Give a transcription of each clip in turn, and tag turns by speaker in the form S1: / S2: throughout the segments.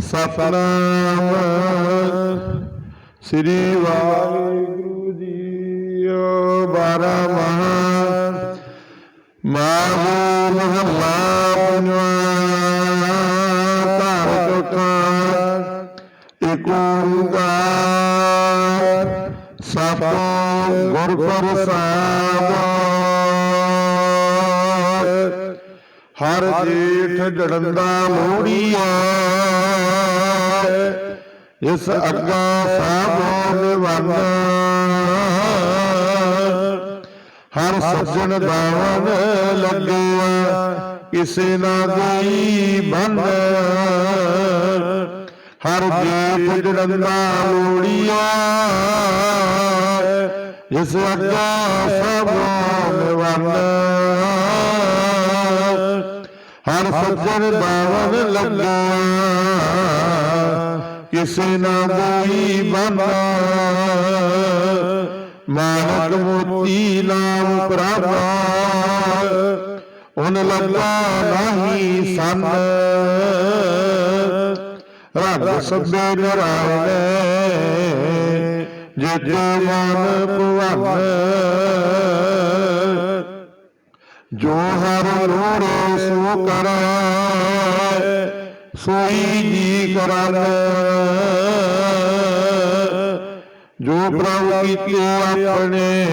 S1: ਸਤਨਾਮ। ਸ੍ਰੀ ਵਾਹਿਗੁਰੂ ਜੀ ਬਾਰਾ ਮਹਾ ਮਾਹੂ ਮਹਲਾ ਪੰਜਵਾ ਧਾਰ ਚੌਥਾ ਏਕ ਓੰਕਾਰ। ਸਤਿ ਗੁਰ ਪ੍ਰਸਾਦ ਹਰ ਜੇਠ ਜੜੰਦਾ ਲੋੜੀਆ ਇਸ ਅੱਗਾ ਸਾਬੋ ਨਿਵੰਨ ਹਰ ਸੱਜਣ ਦਾਵਨ ਲੱਗਿਆ। ਕਿਸੇ ਨਾ ਗਈ ਬੰਨ। ਹਰ ਜੇਠ ਜੜੰਦਾ ਲੋੜੀਆ ਇਸ ਅੱਗਾ ਸਾਬੋ ਨਿਵੰਨ ਹਰ ਸੱਜਣ ਬਾਵਨ ਲੱਗਾ ਕਿਸੇ ਨਾ ਕੋਈ ਬੰਨਾ। ਮਾਨਕ ਮੋਤੀ ਨਾਮ ਪ੍ਰਭਾ ਉਨ ਲੱਗਾ ਨਹੀਂ ਸੰਨ। ਰਗ ਸਭੇ ਨਰਾਇਣ। ਜਿਤ ਮਨ ਭਵਨ। ਜੋ ਹਰ ਲੋੜੇ ਕਰੈ, ਸੋਈ ਜੀ ਕਰਨ ਜੋ ਪ੍ਰਭ ਕੀਤੇ ਆਪਣੇ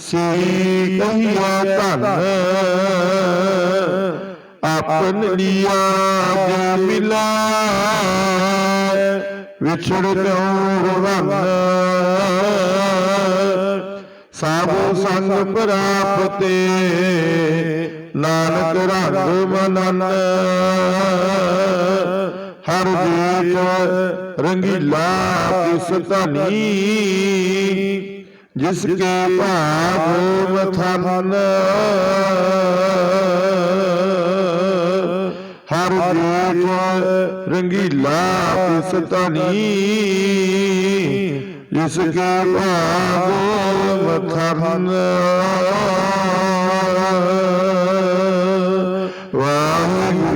S1: ਸਹੀ ਕਹੀਆ ਧਨ। ਆਪਨ ਲਿਆ ਜੇ ਮਿਲਾ, ਵਿਛੜ ਕਿਉ ਰਵਨ ਸਾਬੋ ਸੰਗ ਪ੍ਰਾਪਤੇ ਨਾਨਕ ਰੰਗ ਮਨਨ, ਹਰ ਜੀਤ ਰੰਗੀਲਾ ਕਿਸ ਧਨੀ, ਜਿਸ ਕੇ ਭਾਗ ਮਥਨ ਹਰ ਜੀਤ ਰੰਗੀਲਾ ਕਿਸ ਧਨੀ, ਜਿਸ ਕੇ ਭਾਗ ਮਥਨ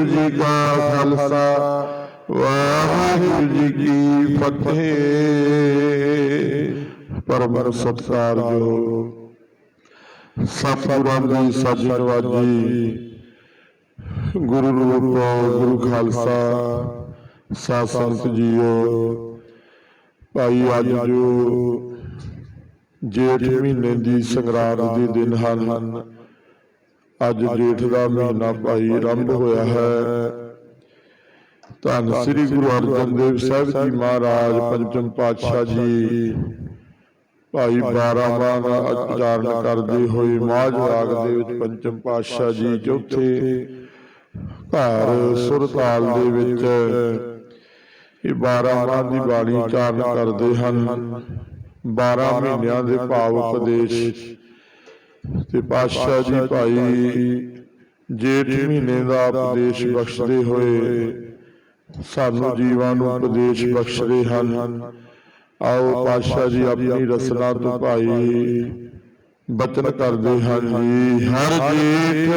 S1: ਵਾਹਿਗੁਰੂ ਜੀ ਕਾ ਖਾਲਸਾ ਵਾਹਿਗੁਰੂ ਜੀ ਕੀ ਫਤਿਹ ਪਰਮ ਸਤਿਕਾਰਯੋਗ ਸਤਿਗੁਰਾਂ ਦੀ ਸੱਚ ਨਵਾਜੀ ਗੁਰੂ ਰੂਪ ਗੁਰੂ ਖਾਲਸਾ ਸਾਧ ਸੰਗਤ ਜੀਓ ਭਾਈ ਅੱਜ ਜੋ ਜੇਠ ਮਹੀਨੇ ਦੀ ਸੰਗਰਾਂਦ ਦੇ ਦਿਨ ਹਨ ਅੱਜ ਜੇਠ ਦਾ ਮਹੀਨਾ ਭਾਈ ਆਰੰਭ ਹੋਇਆ ਹੈ। ਧੰਨ ਸ੍ਰੀ ਗੁਰੂ ਅਰਜਨ ਦੇਵ ਸਾਹਿਬ ਜੀ ਮਹਾਰਾਜ ਪੰਚਮ ਪਾਤਸ਼ਾਹ ਜੀ। ਭਾਈ 12 ਦਾ ਉਚਾਰਨ ਕਰਦੇ ਹੋਏ ਮਾਝ ਰਾਗ ਦੇ ਵਿੱਚ ਪੰਚਮ ਪਾਤਸ਼ਾਹ ਜੀ ਚੌਥੇ ਘਰ ਸੁਰਤਾਲ ਦੇ ਵਿੱਚ। ਇਹ 12 ਮਾਹ ਦੀ ਬਾਣੀ ਉਚਾਰਨ ਕਰਦੇ ਹਨ। 12 ਮਹੀਨਿਆਂ ਦੇ ਭਾਵ ਉਪਦੇਸ਼। ਤੇ ਪਾਤਸ਼ਾਹ ਜੀ ਭਾਈ ਜੇਠ ਮਹੀਨੇ ਦਾ ਉਪਦੇਸ਼ ਬਖਸ਼ਦੇ ਹੋਏ ਸਾਨੂੰ ਜੀਵਾਂ ਨੂੰ ਉਪਦੇਸ਼ ਬਖਸ਼ਦੇ ਹਨ। ਆਓ ਪਾਤਸ਼ਾਹ ਜੀ ਆਪਣੀ ਰਸਨਾ ਤੋਂ ਭਾਈ ਬਚਨ ਕਰਦੇ ਹਨ ਜੀ। ਹਰ ਜੀਠ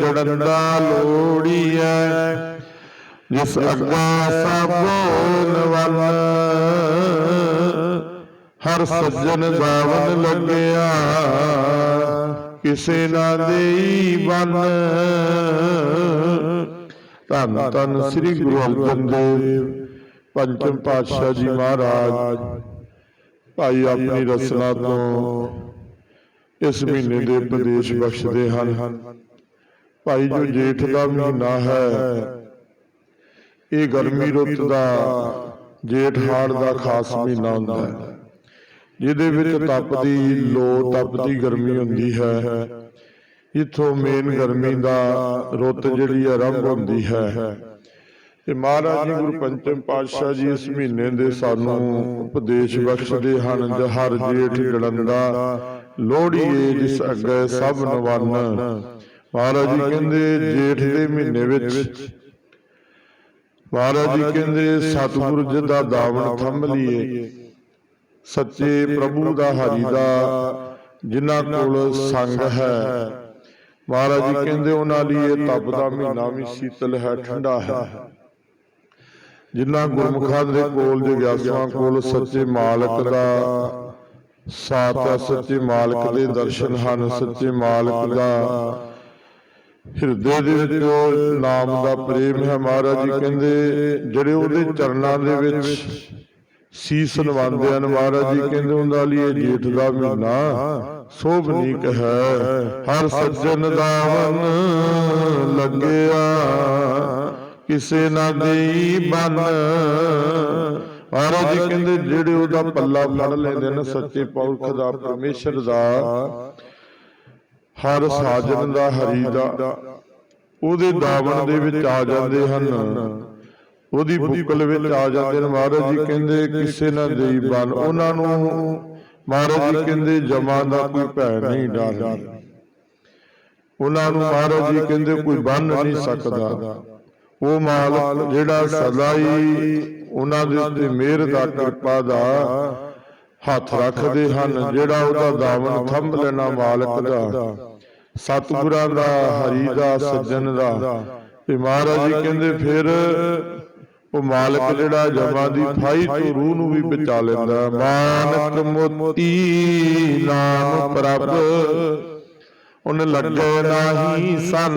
S1: ਜੜੰਦਾ ਲੋੜੀਐ ਜਿਸ ਅੱਗਾ ਸਾਬੋਨ ਵੱਲ ਹਰ ਸੱਜਣ ਦਾਵਨ ਲੱਗਿਆ। ਕਿਸੇ ਨਾ ਦੇਈ ਬਨ ਧੰਨ ਧੰਨ ਸ੍ਰੀ ਗੁਰੂ ਅਰਜਨ ਦੇਵ ਪੰਚਮ ਪਾਤਸ਼ਾਹ ਜੀ ਮਹਾਰਾਜ। ਭਾਈ ਆਪਣੀ ਰਸਨਾ ਤੋਂ ਇਸ ਮਹੀਨੇ ਦੇ ਉਪਦੇਸ਼ ਬਖਸ਼ਦੇ ਹਨ। ਭਾਈ ਜੋ ਜੇਠ ਦਾ ਮਹੀਨਾ ਹੈ, ਇਹ ਗਰਮੀ ਰੁੱਤ ਦਾ ਜੇਠ ਹਾੜ ਦਾ ਖਾਸ ਮਹੀਨਾ ਹੁੰਦਾ ਹੈ। ਜਿਹਦੇ ਵਿੱਚ ਤਪਦੀ ਲੋ ਤਪਦੀ ਗਰਮੀ ਹੁੰਦੀ ਹੈ। ਇਥੋਂ ਮੇਨ ਗਰਮੀ ਦਾ ਰੁੱਤ ਜਿਹੜੀ ਆਰੰਭ ਹੁੰਦੀ ਹੈ। ਤੇ ਮਹਾਰਾਜ ਜੀ ਗੁਰੂ ਪੰਚਮ ਪਾਤਸ਼ਾਹ ਜੀ ਇਸ ਮਹੀਨੇ ਦੇ ਸਾਨੂੰ ਉਪਦੇਸ਼ ਬਖਸ਼ਦੇ ਹਨ ਹਰ ਜੇਠ ਜੜੰਦਾ ਲੋੜੀਏ ਜਿਸ ਅੱਗੇ ਸਭ ਨਵਨ ਮਹਾਰਾਜ ਜੀ ਕਹਿੰਦੇ ਜੇਠ ਦੇ ਮਹੀਨੇ ਵਿੱਚ ਮਹਾਰਾਜ ਜੀ ਕਹਿੰਦੇ ਸਤਿਗੁਰ ਜੀ ਦਾ ਦਾਵਣ ਥੰਮ ਲਈਏ। ਸੱਚੇ ਪ੍ਰਭੂ ਦਾ ਹਰੀ ਦਾ ਜਿਨ੍ਹਾਂ ਕੋਲ ਸੰਗ ਹੈ। ਮਹਾਰਾਜ ਜੀ ਕਹਿੰਦੇ ਉਹਨਾਂ ਲਈ ਇਹ ਤਪ ਦਾ ਮਹੀਨਾ ਵੀ ਸ਼ੀਤਲ ਹੈ ਠੰਡਾ ਹੈ। ਜਿਨ੍ਹਾਂ ਗੁਰਮੁਖਾਂ ਦੇ ਕੋਲ ਜਗਿਆਸੂਆਂ ਕੋਲ ਸੱਚੇ ਮਾਲਕ ਦਾ ਸਾਥ ਹੈ ਸੱਚੇ ਮਾਲਕ ਦੇ ਦਰਸ਼ਨ ਹਨ ਸੱਚੇ ਮਾਲਕ ਦਾ ਹਿਰਦੇ ਦੇ ਵਿੱਚ ਨਾਮ ਦਾ ਪ੍ਰੇਮ ਹੈ ਮਹਾਰਾਜ ਜੀ ਕਹਿੰਦੇ ਜਿਹੜੇ ਉਹਦੇ ਚਰਨਾਂ ਦੇ ਵਿੱਚ ਸੀਸ ਨਵਾਉਂਦੇ ਹਨ ਮਹਾਰਾਜ ਜੀ ਕਹਿੰਦੇ ਉਹਨਾਂ ਲਈ ਜੇਠ ਦਾ ਮਹੀਨਾ। ਸੋਭਨੀਕ ਹੈ। ਹਰ ਸੱਜਣ ਦਾ ਮਨ ਲੱਗਿਆ। ਕਿਸੇ ਨਾ ਦੇਈ ਬਨ ਮਹਾਰਾਜ ਜੀ ਕਹਿੰਦੇ ਜਿਹੜੇ ਉਹਦਾ ਪੱਲਾ ਫੜ ਲੈਂਦੇ ਨੇ ਸੱਚੇ ਪੁਰਖ ਦਾ ਪਰਮੇਸ਼ਰ ਦਾ। ਹਰ ਸਾਜਨ ਦਾ ਹਰੀ ਦਾ। ਉਹਦੇ ਦਾਵਣ ਦੇ ਵਿੱਚ ਆ ਜਾਂਦੇ ਹਨ। ਉਹਦੀ ਬੁੱਕਲ ਵਿੱਚ ਆ ਜਾਂਦੇ ਨੇ ਮਹਾਰਾਜ ਜੀ ਕਹਿੰਦੇ ਕਿਸੇ ਨਾ ਦੇਈ ਬਨ। ਉਹਨਾਂ ਨੂੰ ਮਹਾਰਾਜ ਜੀ ਕਹਿੰਦੇ ਜਮਾ ਦਾ ਕੋਈ ਭੈ ਨਹੀਂ ਡਰ ਉਹਨਾਂ ਨੂੰ ਮਹਾਰਾਜ ਜੀ ਕਹਿੰਦੇ ਕੋਈ ਬੰਨ ਨਹੀਂ ਸਕਦਾ। ਉਹ ਮਾਲਕ ਜਿਹੜਾ ਸਦਾ ਹੀ ਉਹਨਾਂ ਦੇ ਉੱਤੇ ਮਿਹਰ ਦਾ ਕਿਰਪਾ ਦਾ ਹੱਥ ਰੱਖਦੇ ਹਨ ਜਿਹੜਾ ਉਹਦਾ ਦਾਵਨ ਥੰਮ ਲੈਣਾ ਮਾਲਕ ਦਾ। ਸਤਿਗੁਰਾਂ ਦਾ ਹਰੀ ਦਾ ਸੱਜਣ ਦਾ। ਤੇ ਮਹਾਰਾਜ ਜੀ ਕਹਿੰਦੇ ਫਿਰ ਉਹ ਮਾਲਕ ਜਿਹੜਾ ਜਮਾਂ ਦੀ ਫਾਈ ਤੋਂ ਰੂਹ ਨੂੰ ਵੀ ਬਚਾ ਲੈਂਦਾ। ਮਾਨਕ ਮੋਤੀ ਨਾਮ ਪ੍ਰਭ। ਉਹਨ ਲੱਗੇ ਨਾਹੀ ਸੰਨ।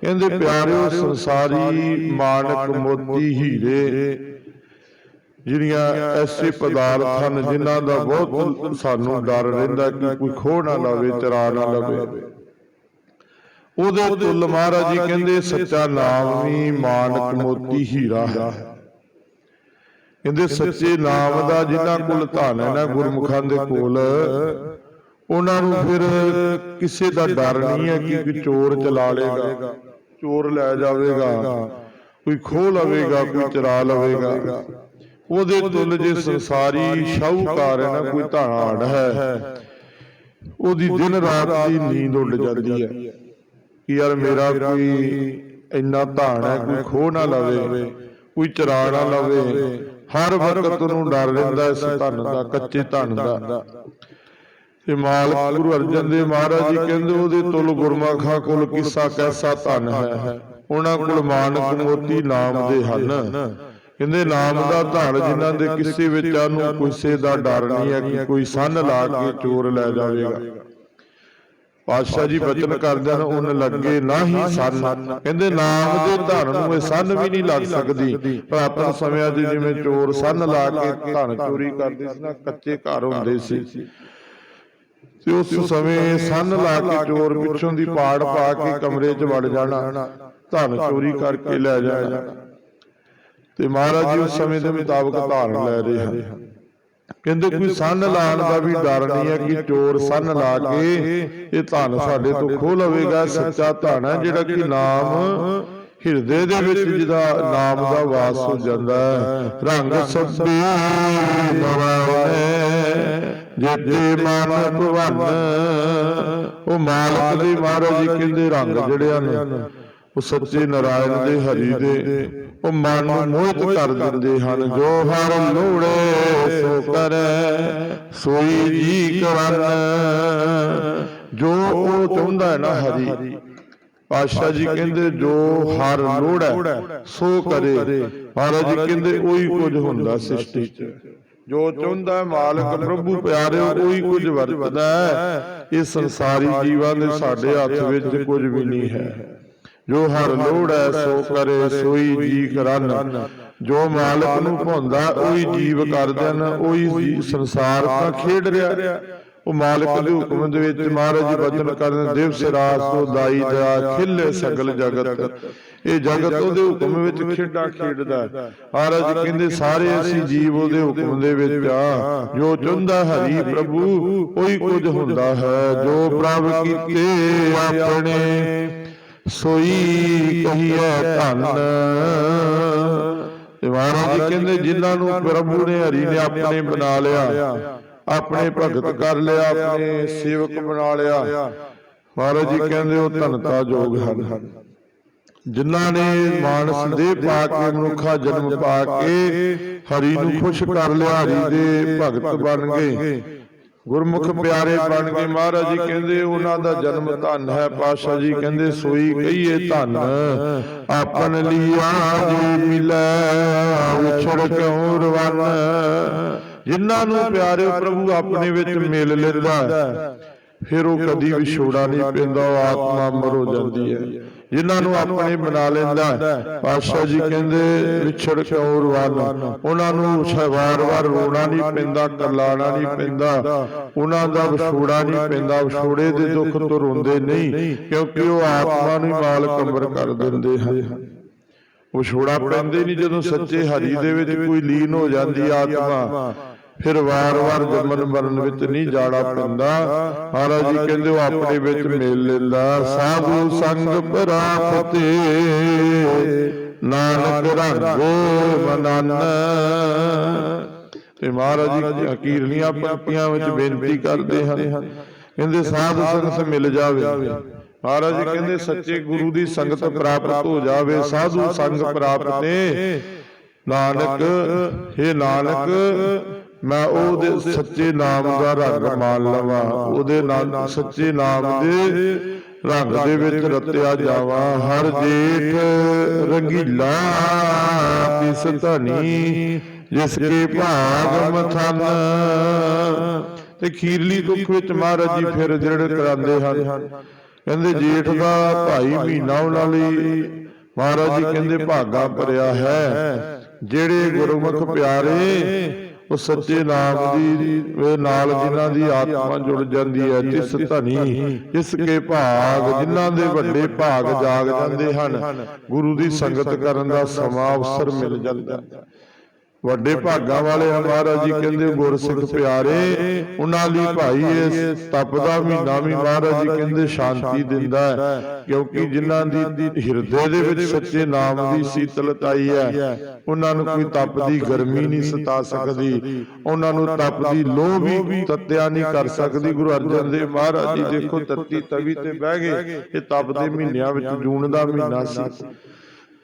S1: ਕਹਿੰਦੇ ਪਿਆਰਿਓ ਸੰਸਾਰੀ ਮਾਨਕ ਮੋਤੀ ਹੀਰੇ। ਜਿਹੜੀਆਂ ਐਸੇ ਪਦਾਰਥ ਹਨ ਜਿਨ੍ਹਾਂ ਦਾ ਬਹੁਤ ਸਾਨੂੰ ਡਰ ਰਹਿੰਦਾ ਕਿ ਕੋਈ ਖੋਹ ਨਾ ਲਵੇ ਚਰਾ ਨਾ ਲਵੇ। ਉਹਦੇ ਤੁਲ ਮਹਾਰਾਜ ਜੀ ਕਹਿੰਦੇ ਸੱਚਾ ਨਾਮ ਵੀ ਮਾਨਕ ਮੋਤੀ ਹੀਰਾ ਹੈ। ਕਹਿੰਦੇ ਸੱਚੇ ਨਾਮ ਦਾ ਜਿਨ੍ਹਾਂ ਕੋਲ ਧਨ ਹੈ ਨਾ ਗੁਰਮੁਖਾਂ ਦੇ ਕੋਲ ਉਹਨਾਂ ਨੂੰ ਫਿਰ ਕਿਸੇ ਦਾ ਡਰ ਨਹੀਂ ਹੈ ਕਿ ਕੋਈ ਚੋਰ ਚਲਾ ਲੇਗਾ ਚੋਰ ਲੈ ਜਾਵੇਗਾ। ਕੋਈ ਖੋਹ ਲਵੇਗਾ ਕੋਈ ਚਰਾ ਲਵੇਗਾ। ਉਹਦੇ ਤੁਲ ਜੇ ਸੰਸਾਰੀ ਸ਼ਾਹੂਕਾਰ ਹੈ ਨਾ ਕੋਈ ਧਾੜ ਹੈ। ਉਹਦੀ ਦਿਨ ਰਾਤ ਦੀ ਨੀਂਦ ਉੱਡ ਜਾਂਦੀ ਹੈ। ਕਿ ਯਾਰ ਮੇਰਾ ਕੋਈ ਇੰਨਾ ਧਾਨ ਹੈ ਕੋਈ ਖੋਹ ਨਾ ਲਵੇ ਕੋਈ ਚਰਾ ਨਾ ਲਵੇ। ਹਰ ਵਕਤ ਨੂੰ ਡਰ ਰਹਿੰਦਾ ਇਸ ਧਨ ਦਾ ਕੱਚੇ ਧਨ ਦਾ। ਤੇ ਮਾਲਕ ਗੁਰੂ ਅਰਜਨ ਦੇਵ ਮਹਾਰਾਜ ਜੀ ਕਹਿੰਦੇ ਉਹਦੇ ਤੁਲ ਗੁਰਮਖਾਂ ਕੋਲ ਕਿਸਾ ਕੈਸਾ ਧਨ ਹੈ। ਉਹਨਾਂ ਕੋਲ ਮਾਨਕ ਮੋਤੀ ਨਾਮ ਦੇ ਹਨ। ਕਹਿੰਦੇ ਨਾਮ ਦਾ ਧਨ ਜਿਨ੍ਹਾਂ ਦੇ ਕਿਸੇ ਵਿੱਚ ਨੂੰ ਕਿਸੇ ਦਾ ਡਰ ਨਹੀਂ ਹੈ ਕਿ ਕੋਈ ਸੰਨ ਲਾ ਕੇ ਚੋਰ ਲੈ ਜਾਵੇਗਾ। ਪਾਤਸ਼ਾਹ ਜੀ ਬਚਨ ਕਰਦੇ ਹਨ ਉਹਨ ਲੱਗੇ ਨਾਹੀ ਸੰਨ। ਕਹਿੰਦੇ ਨਾਮ ਦੇ ਧਨ ਨੂੰ ਇਹ ਸੰਨ ਵੀ ਨਹੀਂ ਲੱਗ ਸਕਦੀ। ਪ੍ਰਾਪਤ ਸਮਿਆਂ 'ਚ ਜਿਵੇਂ ਚੋਰ ਸੰਨ ਲਾ ਕੇ ਧਨ ਚੋਰੀ ਕਰਦੇ ਸੀ ਨਾ ਕੱਚੇ ਘਰ ਹੁੰਦੇ ਸੀ। ਤੇ ਉਸ ਸਮੇਂ ਸੰਨ ਲਾ ਕੇ ਚੋਰ ਪਿੱਛੋਂ ਦੀ ਪਾੜ ਪਾ ਕੇ ਕਮਰੇ 'ਚ ਵੜ ਜਾਣਾ ਧਨ ਚੋਰੀ ਕਰਕੇ ਲੈ ਜਾਣਾ। ਤੇ ਮਹਾਰਾਜ ਜੀ ਉਸ ਸਮੇਂ ਦੇ ਮੁਤਾਬਕ ਧਾਰਨ ਲੈ ਰਹੇ ਹਨ। ਕਹਿੰਦੇ ਕੋਈ ਸੰਨ ਲਾਣ ਦਾ ਵੀ ਡਰ ਨਹੀਂ ਹੈ ਕਿ ਚੋਰ ਸੰਨ ਲਾ ਕੇ ਇਹ ਧਨ ਸਾਡੇ ਤੋਂ ਖੋਹ ਲਵੇਗਾ ਸੱਚਾ ਧਨ ਹੈ ਜਿਹੜਾ ਕਿ ਨਾਮ ਹਿਰਦੇ ਦੇ ਵਿੱਚ ਜਿਹਦਾ ਨਾਮ ਦਾ ਵਾਸ ਹੋ ਜਾਂਦਾ ਹੈ। ਰੰਗ ਸੱਬੇ ਨਵਾਏ ਜਿੱਤੇ ਮਨ ਭਵਨ। ਉਹ ਮਾਲਕ ਦੇ ਮਹਾਰਾਜ ਜੀ ਕਹਿੰਦੇ ਰੰਗ ਜਿਹੜੇ ਹਨ ਉਹ ਸੱਚੇ ਨਾਰਾਇਣ ਦੇ ਹਰੀ ਦੇ ਉਹ ਮਨ ਨੂੰ ਮੋਹਿਤ ਕਰ ਦਿੰਦੇ ਹਨ। ਜੋ ਹਰ ਲੋੜੇ ਸੋ ਕਰੈ ਸੋਈ ਜੀ ਕਰਨ। ਜੋ ਉਹ ਚਾਹੁੰਦਾ ਹੈ ਨਾ ਹਰੀ ਪਾਤਸ਼ਾਹ ਜੀ ਕਹਿੰਦੇ ਜੋ ਹਰ ਲੋੜਾ ਸੋ ਕਰੇ। ਮਹਾਰਾਜ ਜੀ ਕਹਿੰਦੇ ਉਹੀ ਕੁਝ ਹੁੰਦਾ ਸ੍ਰਿਸ਼ਟੀ 'ਚ। ਜੋ ਚਾਹੁੰਦਾ ਮਾਲਕ ਪ੍ਰਭੂ ਪਿਆਰਿਓ ਉਹੀ ਕੁਝ ਵਰਤਦਾ ਇਹ ਸੰਸਾਰੀ ਜੀਵਾਂ ਦੇ ਸਾਡੇ ਹੱਥ ਵਿੱਚ ਕੁਝ ਵੀ ਨਹੀਂ ਹੈ। ਜੋ ਹਰ ਲੋੜ ਹੈ ਸੋ ਕਰੇ ਸੋਈ ਜੀ ਕਰਨ। ਜੋ ਮਾਲਕ ਨੂੰ ਭੁੰਦਾ ਉਹੀ ਜੀਵ ਕਰਦੇ ਨੇ ਉਹੀ ਸੰਸਾਰ ਤਾਂ ਖੇਡ ਰਿਹਾ। ਉਹ ਮਾਲਕ ਦੇ ਹੁਕਮ ਦੇ ਵਿੱਚ ਮਹਾਰਾਜ ਜੀ ਬਚਨ ਕਰਨ ਦੇਵ ਸਿਰਾਸ ਤੋਂ ਦਾਈ ਦਾ ਖਿੱਲੇ ਸਗਲ ਜਗਤ। ਇਹ ਜਗਤ ਉਹਦੇ ਹੁਕਮ ਵਿੱਚ ਖੇਡਾਂ ਖੇਡਦਾ ਮਹਾਰਾਜ ਕਹਿੰਦੇ ਸਾਰੇ ਅਸੀਂ ਜੀਵ ਉਹਦੇ ਹੁਕਮ ਦੇ ਵਿੱਚ ਆ ਜੋ ਚੁੰਦਾ ਹਰੀ ਪ੍ਰਭੂ ਉਹੀ ਕੁਝ ਹੁੰਦਾ ਹੈ। ਜੋ ਪ੍ਰਭ ਕੀਤੇ ਆਪਣੇ ਸੋਈ ਕਹੀਏ ਧੰਨ। ਤੇ ਜੀ ਕਹਿੰਦੇ, ਜਿਨ੍ਹਾਂ ਨੂੰ ਪ੍ਰਭੂ ਨੇ ਹਰੀ ਨੇ ਆਪਣੇ ਬਣਾ ਲਿਆ, ਆਪਣੇ ਭਗਤ ਕਰ ਲਿਆ, ਆਪਣੇ ਸੇਵਕ ਬਣਾ ਲਿਆ, ਮਹਾਰਾਜ ਜੀ ਕਹਿੰਦੇ, ਉਹ ਧਨਤਾ ਯੋਗ ਹਨ। ਜਿਨ੍ਹਾਂ ਨੇ ਮਾਨਸ ਦੇ ਪਾ ਕੇ, ਮਨੁੱਖਾ ਜਨਮ ਪਾ ਕੇ, ਹਰੀ ਨੂੰ ਖੁਸ਼ ਕਰ ਲਿਆ, ਹਰੀ ਦੇ ਭਗਤ ਬਣ ਗਏ। ਗੁਰਮੁਖ ਪਿਆਰੇ ਬਣ ਗਏ ਮਹਾਰਾਜ ਜੀ ਕਹਿੰਦੇ ਉਹਨਾਂ ਦਾ ਜਨਮ ਧਨ ਹੈ ਪਾਸ਼ਾ ਜੀ ਕਹਿੰਦੇ ਸੋਈ ਕਹੀਏ ਧਨ ਆਪਨ ਲੀਆ ਜੀ ਮਿਲੈ ਵਿਛੜ ਕਿਉ ਰਵਨ? ਜਿਨ੍ਹਾਂ ਨੂੰ ਪਿਆਰੇ ਪ੍ਰਭੂ ਆਪਣੇ ਵਿੱਚ ਮਿਲ ਲੈਂਦਾ ਫਿਰ ਉਹ ਕਦੀ ਵਿਛੋੜਾ ਨਹੀਂ ਪੈਂਦਾ ਉਹ ਆਤਮਾ ਅਮਰ ਹੋ। ਜਾਂਦੀ ਹੈ। ਜਿਨ੍ਹਾਂ ਨੂੰ ਆਪਣੇ ਬਣਾ ਲੈਂਦਾ ਪਾਤਸ਼ਾਹ ਜੀ ਕਹਿੰਦੇ ਵਿਛੜ ਕਿਉਂ ਰਵਾਨ ਉਹਨਾਂ ਨੂੰ ਵਾਰ-ਵਾਰ ਰੋਣਾ ਨਹੀਂ ਪੈਂਦਾ ਕਰਲਾਣਾ ਨਹੀਂ ਪੈਂਦਾ। ਉਹਨਾਂ ਦਾ ਵਿਛੋੜਾ ਨਹੀਂ ਪੈਂਦਾ। ਵਿਛੋੜੇ ਦੇ ਦੁੱਖ ਤੋਂ ਰੋਂਦੇ ਨਹੀਂ ਕਿਉਂਕਿ ਉਹ ਆਤਮਾ ਨੂੰ ਮਾਲਕ ਅੰਬਰ ਕਰ ਦਿੰਦੇ ਹਨ। ਉਹ ਛੋੜਾ ਪੈਂਦੇ ਨਹੀਂ ਜਦੋਂ ਸੱਚੇ ਹਰੀ ਦੇ ਵਿੱਚ ਕੋਈ ਲੀਨ ਹੋ ਜਾਂਦੀ ਆਤਮਾ। ਫਿਰ ਵਾਰ-ਵਾਰ ਜੰਮਨ ਮਰਨ ਵਿੱਚ ਨਹੀਂ ਜਾਣਾ ਪੈਂਦਾ। ਮਹਾਰਾਜ ਜੀ ਕਹਿੰਦੇ ਉਹ ਆਪਣੇ ਵਿੱਚ ਮੇਲ ਲੈਂਦਾ। ਸਾਧੂ ਸੰਗ ਪ੍ਰਾਪਤੇ, ਨਾਨਕ ਰੰਗ ਮਨਨ। ਤੇ ਮਹਾਰਾਜ ਜੀ ਅਕੀਰਲੀਆਂ ਪੰਕਤੀਆਂ ਵਿੱਚ ਬੇਨਤੀ ਕਰਦੇ ਹਨ। ਕਹਿੰਦੇ ਸਾਧ ਸੰਗਤ ਮਿਲ ਜਾਵੇ। ਮਹਾਰਾਜ ਜੀ ਕਹਿੰਦੇ ਸੱਚੇ ਗੁਰੂ ਦੀ ਸੰਗਤ ਪ੍ਰਾਪਤ ਹੋ ਜਾਵੇ। ਸਾਧੂ ਸੰਗ ਪ੍ਰਾਪਤ। ਨੇ ਨਾਨਕ हे ਨਾਨਕ ਮੈਂ ਉਹਦੇ ਸੱਚੇ ਨਾਮ ਦਾ ਰੰਗ ਮੰਨ ਲਵਾਂ। ਉਹਦੇ ਨਾਲ ਸੱਚੇ ਨਾਮ ਦੇ ਰੰਗ ਦੇ ਵਿੱਚ ਰਤਿਆ ਜਾਵਾਂ। ਹਰ ਜੇਠ ਰੰਗੀਲਾ ਤਿਸ ਧਨੀ ਜਿਸ ਕੇ ਭਾਗ ਮਥਨ। ਤੇ ਖੀਰਲੀ ਦੁੱਖ ਵਿੱਚ ਮਹਾਰਾਜ ਜੀ ਫਿਰ ਜਿਹੜੇ ਕਰਾਉਂਦੇ ਹਨ। ਕਹਿੰਦੇ ਜੇਠ ਦਾ ਭਾਈ ਮਹੀਨਾ ਉਹਨਾਂ ਲਈ। ਮਹਾਰਾਜ ਜੀ ਕਹਿੰਦੇ ਭਾਗਾ ਭਰਿਆ ਹੈ। ਜਿਹੜੇ ਗੁਰਮੁਖ ਪਿਆਰੇ ਉਹ ਸੱਚੇ ਨਾਮ ਦੀ ਦੇ ਨਾਲ ਜਿਨ੍ਹਾਂ ਦੀ ਆਤਮਾ ਜੁੜ ਜਾਂਦੀ ਹੈ ਤਿਸ ਧਨੀ ਇਸ ਕੇ ਭਾਗ ਜਿਨ੍ਹਾਂ ਦੇ ਵੱਡੇ ਭਾਗ ਜਾਗ ਜਾਂਦੇ ਹਨ। ਗੁਰੂ ਦੀ ਸੰਗਤ ਕਰਨ ਦਾ ਸਮਾਂ ਅਵਸਰ ਮਿਲ ਜਾਂਦਾ ਹੈ। ਵੱਡੇ ਭਾਗਾਂ ਵਾਲੇ ਹਨ ਮਹਾਰਾਜ ਜੀ ਕਹਿੰਦੇ ਗੁਰਸਿੱਖ ਪਿਆਰੇ ਉਹਨਾਂ ਲਈ ਭਾਈ ਇਸ ਤਪ ਦਾ ਮਹੀਨਾ ਵੀ ਮਹਾਰਾਜ ਜੀ ਕਹਿੰਦੇ ਸ਼ਾਂਤੀ ਦਿੰਦਾ ਹੈ ਕਿਉਂਕਿ ਜਿਨ੍ਹਾਂ ਦੀ ਹਿਰਦੇ ਦੇ ਵਿੱਚ ਸੱਚੇ ਨਾਮ ਦੀ ਸੀਤਲਤਾਈ ਹੈ। ਉਹਨਾਂ ਨੂੰ ਕੋਈ ਤਪ ਦੀ ਗਰਮੀ ਨਹੀਂ ਸਤਾ ਸਕਦੀ। ਉਹਨਾਂ ਨੂੰ ਤਪ ਦੀ ਲੋਹ ਵੀ ਤੱਤਿਆ ਨਹੀਂ ਕਰ ਸਕਦੀ। ਗੁਰੂ ਅਰਜਨ ਦੇਵ ਮਹਾਰਾਜ ਜੀ ਦੇਖੋ ਤੱਤੀ ਤਵੀ ਤੇ ਬਹਿ ਗਏ। ਇਹ ਤਪ ਦੇ ਮਹੀਨਿਆਂ ਵਿੱਚ ਜੂਨ ਦਾ ਮਹੀਨਾ ਸੀ।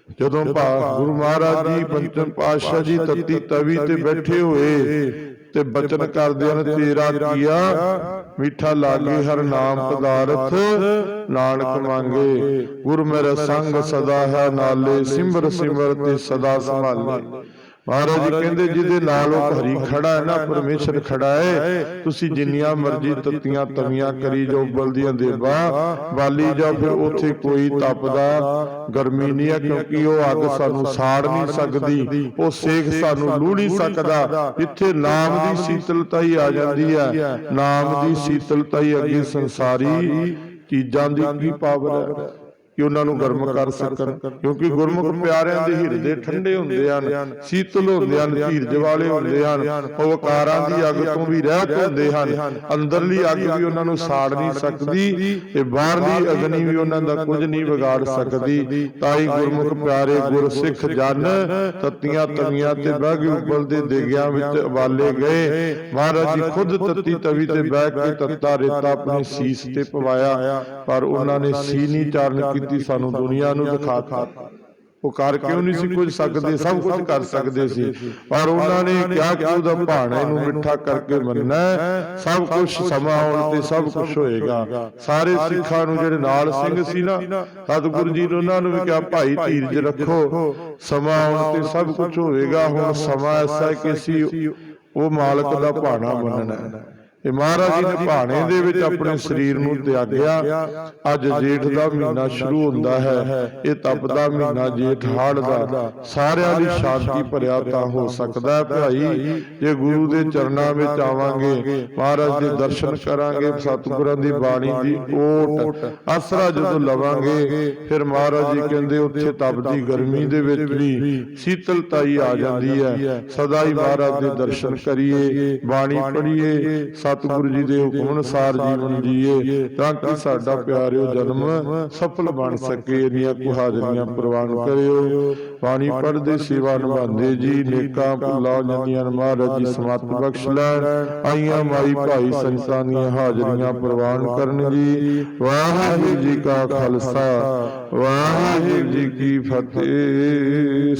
S1: ਜਦੋਂ ਗੁਰੂ ਮਹਾਰਾਜ ਜੀ ਪੰਚਮ ਪਾਤਸ਼ਾਹ ਜੀ ਤੱਤੀ ਤਵੀ ਤੇ ਬੈਠੇ ਹੋਏ ਤੇ ਬਚਨ ਕਰਦੇ ਹਨ ਤੇਰਾ ਕੀਆ ਮਿੱਠਾ ਲਾਗੇ ਹਰ ਨਾਮ ਪਦਾਰਥ ਨਾਨਕ ਮੰਗੇ। ਗੁਰ ਮੇਰਾ ਸੰਗ ਸਦਾ ਹੈ ਨਾਲੇ ਸਿਮਰ ਸਿਮਰ ਤੇ ਸਦਾ ਸੰਭਾਲੇ। ਮਹਾਰਾਜ ਜੀ ਕਹਿੰਦੇ ਜਿਹਦੇ ਨਾਲ ਉਹ ਹਰੀ ਖੜਾ ਹੈ ਨਾ ਪਰਮੇਸ਼ਰ ਖੜਾ ਹੈ। ਤੁਸੀਂ ਜਿੰਨੀਆਂ ਮਰਜ਼ੀ ਤੱਤੀਆਂ ਤਵੀਆਂ ਕਰੀ ਜਾਓ ਬਲਦੀਆਂ ਦੇਵਾ ਵਾਲੀ ਜਾ ਫਿਰ ਉੱਥੇ ਕੋਈ ਤਪਦਾ ਗਰਮੀ ਨਹੀਂ ਹੈ ਕਿਉਂਕਿ ਉਹ ਅੱਗ ਸਾਨੂੰ ਸਾੜ ਨਹੀਂ ਸਕਦੀ। ਉਹ ਸੇਖ ਸਾਨੂੰ ਲੂ ਨਹੀਂ ਸਕਦਾ। ਜਿੱਥੇ ਨਾਮ ਦੀ ਸੀਤਲਤਾ ਹੀ ਆ ਜਾਂਦੀ ਹੈ। ਨਾਮ ਦੀ ਸੀਤਲਤਾ ਹੀ ਅੱਗੇ ਸੰਸਾਰੀ ਚੀਜ਼ਾਂ ਦੀ ਕੀ ਪਾਵਰ ਹੈ। ਕਿ ਉਹਨਾਂ ਨੂੰ ਗਰਮ ਕਰ ਸਕਣ। ਕਿਉਂਕਿ ਗੁਰਮੁਖ ਪਿਆਰਿਆਂ ਦੇ ਹਿਰਦੇ ਠੰਡੇ ਹੁੰਦੇ ਹਨ ਸੀਤਲ ਹੁੰਦੇ ਹਨ ਧੀਰਜ ਵਾਲੇ ਹੁੰਦੇ ਹਨ ਉਹ ਵਕਾਰਾਂ ਦੀ ਅੱਗ ਤੋਂ ਵੀ ਰਹਿਤ ਹੁੰਦੇ ਹਨ। ਅੰਦਰਲੀ ਅੱਗ ਵੀ ਉਹਨਾਂ ਨੂੰ ਸਾੜ ਨਹੀਂ ਸਕਦੀ ਤੇ ਬਾਹਰਲੀ ਅਗਨੀ ਵੀ ਉਹਨਾਂ ਦਾ ਕੁਝ ਨਹੀਂ ਵਿਗਾੜ ਸਕਦੀ। ਤਾਂ ਹੀ ਗੁਰਮੁਖ ਪਿਆਰੇ ਗੁਰਸਿੱਖ ਜਨ ਤਤੀਆਂ ਤਵੀਆਂ ਤੇ ਬਹਿ ਕੇ ਉਬਲਦੇ ਦੇਗਿਆਂ ਵਿੱਚ ਉਬਾਲੇ ਗਏ। ਮਹਾਰਾਜ ਜੀ ਖੁਦ ਤਤੀ ਤਵੀ ਤੇ ਬਹਿ ਕੇ ਤੱਤਾ ਰੇਤਾ ਆਪਣੇ ਸੀਸ ਤੇ ਪਵਾਇਆ ਪਰ ਉਹਨਾਂ ਨੇ ਸੀ ਨਹੀਂ ਚਾਰਨ ਕੀਤੀ ਸਾਨੂੰ ਦੁਨੀਆ ਨੂੰ ਦਿਖਾਤਾ ਉਹ ਕਰ ਕਿਉਂ ਨਹੀਂ ਸੀ ਕੁਝ ਸਕਦੇ? ਸਭ ਕੁਝ ਕਰ ਸਕਦੇ ਸੀ। ਪਰ ਉਹਨਾਂ ਨੇ ਕਿਹਾ ਕਿ ਉਹਦਾ ਭਾਣੇ ਨੂੰ ਮਿੱਠਾ ਕਰਕੇ ਮੰਨਣਾ। ਸਭ ਕੁਝ ਸਮਾਂ ਆਉਣ ਤੇ ਸਭ ਕੁਝ ਹੋਏਗਾ। ਸਾਰੇ ਸਿੱਖਾਂ ਨੂੰ ਜਿਹੜੇ ਨਾਲ ਸਿੰਘ ਸੀ ਨਾ ਸਤਿਗੁਰੂ ਜੀ ਨੇ ਉਹਨਾਂ ਨੂੰ ਵੀ ਕਿਹਾ ਭਾਈ ਧੀਰਜ ਰੱਖੋ। ਸਮਾਂ ਆਉਣ ਤੇ ਸਭ ਕੁਝ ਹੋਏਗਾ। ਹੁਣ ਸਮਾਂ ਐਸਾ ਕਿ ਉਹ ਮਾਲਕ ਦਾ ਭਾਣਾ ਮੰਨਣਾ ਤੇ ਮਹਾਰਾਜ ਜੀ ਨੇ ਭਾਣੇ ਦੇ ਵਿੱਚ ਆਪਣੇ ਸਰੀਰ ਨੂੰ ਤਿਆਗਿਆ। ਅੱਜ ਜੇਠ ਦਾ ਮਹੀਨਾ ਸ਼ੁਰੂ ਹੁੰਦਾ ਹੈ। ਇਹ ਤਪ ਦਾ ਮਹੀਨਾ ਜੇਠ ਹਾੜ ਦਾ। ਸਾਰਿਆਂ ਲਈ ਸ਼ਾਂਤੀ ਭਰਿਆ ਤਾਂ ਹੋ ਸਕਦਾ ਹੈ ਭਾਈ। ਜੇ ਗੁਰੂ ਦੇ ਚਰਨਾਂ ਵਿੱਚ ਆਵਾਂਗੇ ਮਹਾਰਾਜ ਦੇ ਦਰਸ਼ਨ ਕਰਾਂਗੇ ਸਤਿਗੁਰਾਂ ਦੀ ਬਾਣੀ ਦੀ ਓਟ। ਆਸਰਾ ਜਦੋਂ ਲਵਾਂਗੇ ਫਿਰ ਮਹਾਰਾਜ ਜੀ ਕਹਿੰਦੇ ਉੱਥੇ ਤਪ ਦੀ ਗਰਮੀ ਦੇ ਵਿੱਚ ਵੀ ਸੀਤਲਤਾਈ ਆ ਜਾਂਦੀ ਹੈ। ਸਦਾ ਹੀ ਮਹਾਰਾਜ ਦੇ ਦਰਸ਼ਨ ਕਰੀਏ ਬਾਣੀ ਪੜ੍ਹੀਏ ਸਤਿਗੁਰੂ ਜੀ ਦੇ ਹੁਕਮ ਅਨੁਸਾਰ ਜੀਵਨ ਜੀਏ ਤਾਂ ਕਿ ਸਾਡਾ ਪਿਆਰਿਓ ਜਨਮ ਸਫਲ ਬਣ ਸਕੇ ਇਹਦੀਆਂ ਕੋ ਹਾਜ਼ਰੀਆਂ ਪ੍ਰਵਾਨ ਕਰਿਓ। ਬਾਣੀ ਪੜ੍ਹਦੇ ਸੇਵਾ ਨਿਭਾਉਂਦੇ ਜੀ ਨੇਕਾਂ ਭੁੱਲਾ ਜਾਂਦੀਆਂ ਮਹਾਰਾਜ ਜੀ ਸਮਤ ਬਖਸ਼ ਲੈਣ ਆਈਆਂ ਮਾਈ ਭਾਈ ਸੰਤਾਂ ਦੀਆਂ ਹਾਜ਼ਰੀਆਂ ਪ੍ਰਵਾਨ ਕਰਨ ਜੀ। ਵਾਹਿਗੁਰੂ ਜੀ ਕਾ ਖਾਲਸਾ। ਵਾਹਿਗੁਰੂ ਜੀ ਕੀ ਫਤਿਹ।